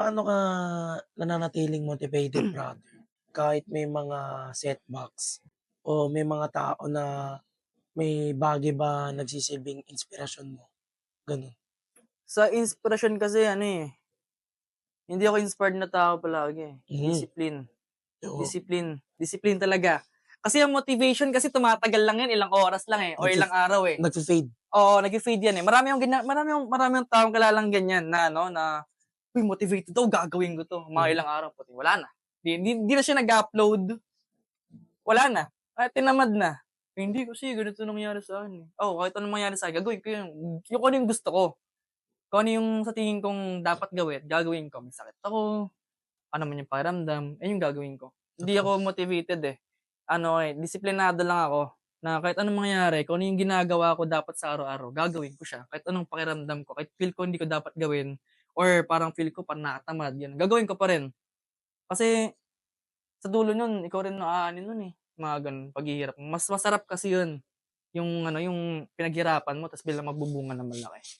paano ka nananatiling motivated brother, kahit may mga setbacks o may mga tao na may bagay ba nagsisilbing inspirasyon mo? Gano'n. Sa inspirasyon kasi ano, eh, hindi ako inspired na tao palagi. Mhm. Discipline. Oo. Discipline. Discipline talaga. Kasi ang motivation kasi tumatagal lang yan, ilang oras lang, eh, or Nagfi ilang araw, eh. Nagfe-fade. Oo, nagfe-fade yan, eh. Marami gina marami akong marami akong taong kilalang ganyan na ano, na, "Uy, motivated ako, gagawin ko 'to." Mga Mhm. ilang araw, puti wala na. 'Di 'di 'di na siya nag-upload. Wala na. Ah, tinamad na. "Eh, hindi kasi ganito nangyari sa akin, eh." Oo, kahit anong mangyari sa'kin gagawin ko yun. Yung ano yung gusto ko. Kung ano yung sa tingin kong dapat gawin, gagawin ko. May sakit ako, ano man yung pakiramdam, ayun yung gagawin ko. Hindi ako motivated, eh. Ano, eh, disiplinado lang ako na kahit anong mangyari, kung ano yung ginagawa ko dapat sa araw-araw, gagawin ko siya. Kahit anong pakiramdam ko, kahit feel ko hindi ko dapat gawin or parang feel ko parang nakakatamad, yun, gagawin ko pa rin. Kasi sa dulo nun, ikaw rin maaanin nun, eh, mga gano'n, paghihirap. Mas masarap kasi yun, yung ano, yung pinaghirapan mo ta's biglang magbubunga ng malaki.